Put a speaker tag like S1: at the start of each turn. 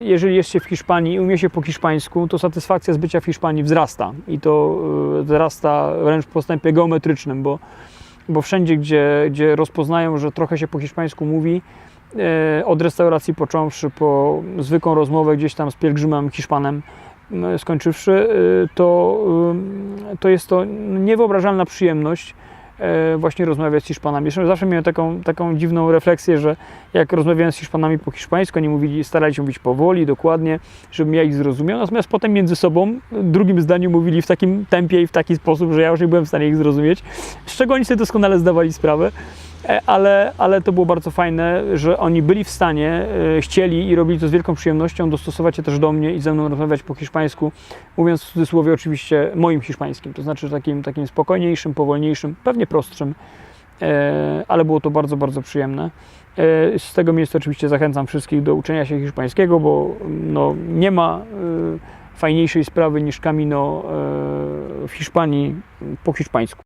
S1: Jeżeli jest się w Hiszpanii i umie się po hiszpańsku, to satysfakcja z bycia w Hiszpanii wzrasta. I to y, wzrasta wręcz w postępie geometrycznym, bo, bo wszędzie, gdzie, gdzie rozpoznają, że trochę się po hiszpańsku mówi, e, od restauracji począwszy po zwykłą rozmowę gdzieś tam z pielgrzymem Hiszpanem skończywszy, y, to, to jest to niewyobrażalna przyjemność. e, właśnie rozmawiać z Hiszpanami. Zawsze miałem taką, taką dziwną refleksję, że jak rozmawiałem z Hiszpanami po hiszpańsku, oni mówili, starali się mówić powoli, dokładnie, żebym ja ich zrozumiał, natomiast potem między sobą w drugim zdaniu mówili w takim tempie i w taki sposób, że ja już nie byłem w stanie ich zrozumieć, z czego oni sobie doskonale zdawali sprawę. E, Ale, ale to było bardzo fajne, że oni byli w stanie, e, chcieli i robili to z wielką przyjemnością, dostosować się też do mnie i ze mną rozmawiać po hiszpańsku, mówiąc w cudzysłowie oczywiście moim hiszpańskim, to znaczy takim, takim spokojniejszym, powolniejszym, pewnie prostszym, e, ale było to bardzo, bardzo przyjemne. Z tego miejsca oczywiście zachęcam wszystkich do uczenia się hiszpańskiego, bo no, nie ma fajniejszej sprawy niż Camino w Hiszpanii po hiszpańsku.